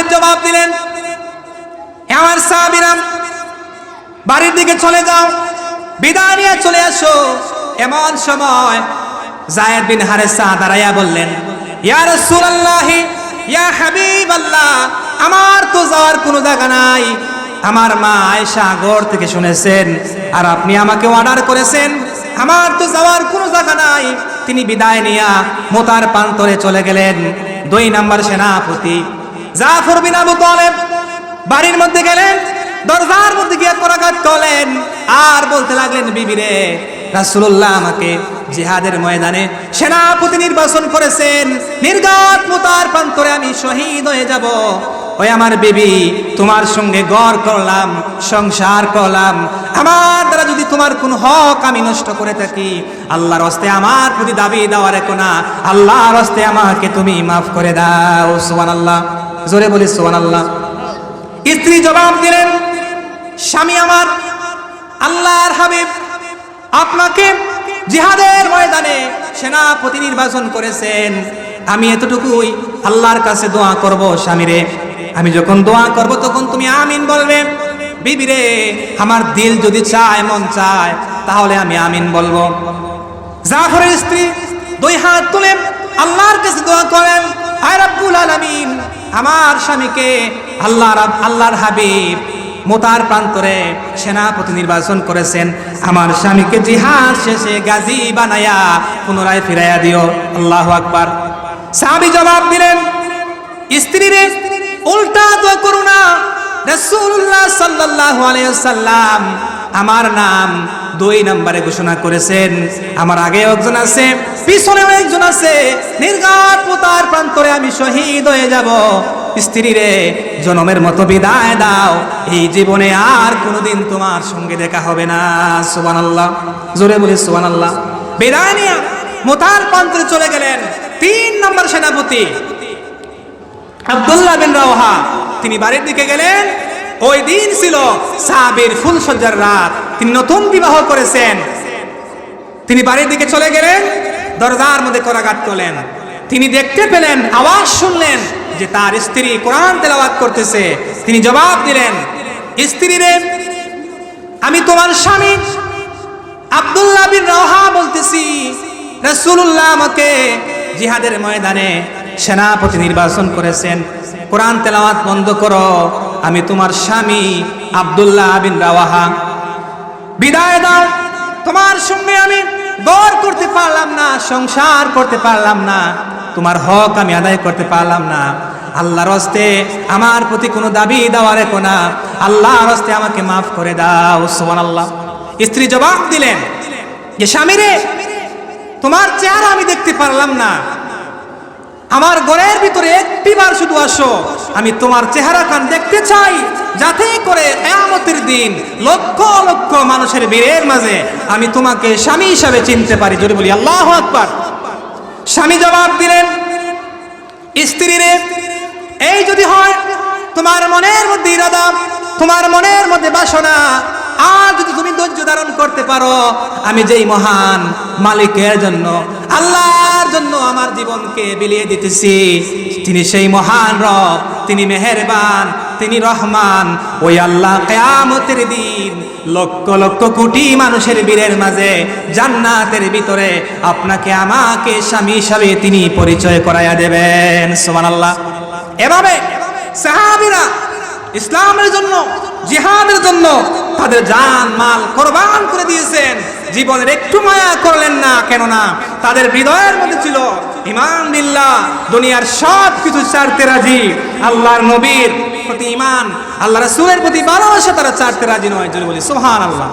হাবিব জবাব দিলেন আমার সাহাবীরা বাড়ির দিকে চলে যাও, বিদায় নিয়ে চলে আসো এমন সময় জায়েদ বিন হারেসা দাঁড়াইয়া বললেন, ইয়া রাসূলুল্লাহ, ইয়া হাবিবাল্লাহ, আমার তো যাওয়ার কোনো জায়গা নাই। আমার মা আয়েশা আগর থেকে শুনেছেন আর আপনি আমাকে অর্ডার করেছেন। আমার তো যাওয়ার কোনো জায়গা নাই। তিনি বিদায় নিয়া মোতার প্রান্তরে চলে গেলেন। দুই নাম্বার সেনাপতি জাফর বিন আবু তালেব বাড়ির মধ্যে গেলেন, দরজার মধ্যে গিয়ে করাঘাত করলেন, আর বলতে লাগলেন বিবিরে রাসূলুল্লাহ আমাকে জিহাদের ময়দানে সেনাপতি নির্বাচন করেছেন। নির্গাত মোতার প্রান্তরে আমি শহীদ হয়ে যাব। ওই আমার বিবি, তোমার সঙ্গে গড় করলাম, সংসার করলাম। আমার দ্বারা যদি তোমার কোন হক আমি নষ্ট করে থাকি, আল্লাহর হস্তে আমার প্রতি দাবি দেওয়া রেখো না। আল্লাহর হস্তে আমাকে তুমি মাফ করে দাও, সুবহানাল্লাহ। জোরে বলি, সুবহানাল্লাহ। স্ত্রী জবাব দিলেন, স্বামী আমার, আল্লাহর হাবিব আপনাকে জিহাদের ময়দানে সেনাপতি নির্বাচন করেছেন। আমি এতটুকুই আল্লাহর কাছে দোয়া করব স্বামীরে আমি যখন দোয়া করব, তখন তুমি আমিন বলবে। বিবিরে আমার দিল যদি চায়, মন চায়, তাহলে আমি আমিন বলব। জাফরের স্ত্রী দুই হাত তুলে আল্লাহর কাছে দোয়া করেন, আয় রাব্বুল আলামিন আমার স্বামীকে আল্লাহ আল্লাহর হাবিব মোতার প্রান্তরে সেনাপতি নির্বাচন করেছেন। আমার স্বামীকে জিহাদ শেষে গাজী বানায়া পুনরায় ফিরাইয়া দিও। আল্লাহ আকবার। স্বামী জবাব দিলেন, স্ত্রীরে, উল্টা তো করো না। আমার নাম দুই নম্বরে ঘোষণা করেছেন। আমার আগে একজন আছে পিছনে একজন আছে। নির্ঘাত পোতার প্রান্তরে আমি শহীদ হয়ে যাব। স্ত্রী রে জনমের মতো বিদায় দাও। এই জীবনে আর কোনোদিন তোমার সঙ্গে দেখা হবে না। সুবান আল্লাহ জোরে বলি সুবান আল্লাহ বিদায় নিয়ে মোতার প্রান্তরে চলে গেলেন তিন নম্বর সেনাপতি আব্দুল্লাহ বিন রাওহা। তিনি বাড়ির দিকে গেলেন। ওই দিন ছিল সাবির ফুলসজ্জার রাত। তিনি নতুন বিবাহ করেছেন। তিনি বাড়ির দিকে চলে গেলেন। দরজার মধ্যে করাঘাত করলেন। তিনি দেখতে পেলেন, আওয়াজ শুনলেন যে তার স্ত্রী কোরআন তেলাওয়াত করতেছে। তিনি জবাব দিলেন, স্ত্রী রে, আমি তোমার স্বামী। আব্দুল্লাহ বিন রাওহা বলতেছি, রাসূলুল্লাহ আমাকে জিহাদের ময়দানে সেনাপতি নির্বাচন করেছেন। কোরআন তেলাওয়াত বন্ধ করো, আমি তোমার স্বামী আব্দুল্লাহ বিন রাওয়াহা বিদায় দাও, তোমার সঙ্গে আমি গড় করতে পারলাম না, সংসার করতে পারলাম না, তোমার হক আমি আদায় করতে পারলাম না। আল্লাহ রস্তে আমার প্রতি কোনো দাবি দেওয়া রেখো না। আল্লাহ হস্তে আমাকে মাফ করে দাও সোমান আল্লাহ স্ত্রী জবাব দিলেন যে স্বামীরে, তোমার চেহারা আমি দেখতে পারলাম না। আমার ঘরের ভিতরে একটিবার শুধু আসো। আমি তোমার চেহারা খান দেখতে চাই, যাতে করে কেয়ামতের দিন লক্ষ লক্ষ মানুষের বীরের মাঝে আমি তোমাকে স্বামী হিসাবে চিনতে পারি। যদি বলি, আল্লাহ আকবার। স্বামী জবাব দিলেন স্ত্রীরে এই যদি হয়, তোমার মনের মধ্যে ইরাদা, তোমার মনের মধ্যে বাসনা, আর যদি তুমি ধৈর্য ধারণ করতে পারো, আমি যেই মহান মালিকের জন্য আমার জীবনকে বিলিয়ে দিতেছি। তিনি সেই মহান রব, তিনি মেহেরবান, তিনি রহমান। ওই আল্লাহ কেয়ামতের দিন লক্ষ লক্ষ কোটি মানুষের বীরের মাঝে, জান্নাতের ভিতরে আপনাকে আমাকে স্বামী হিসাবে তিনি পরিচয় করাইয়া দেবেন। সোমান আল্লাহ এভাবে সাহাবিরা ইসলামের জন্য, জিহাদের জন্য তাদের জান, মাল কোরবান করে দিয়েছেন। জীবনের একটু মায়া করলেন না, কেননা তাদের হৃদয়ের মধ্যে ছিল ইমান বিল্লাহ, দুনিয়ার সব কিছু ছাড়তে রাজি। আল্লাহর নবীর প্রতি ইমান আল্লাহ রাসূলের প্রতি ভালোবাসা তারা ছাড়তে রাজি নয় যদি বলি সোহান আল্লাহ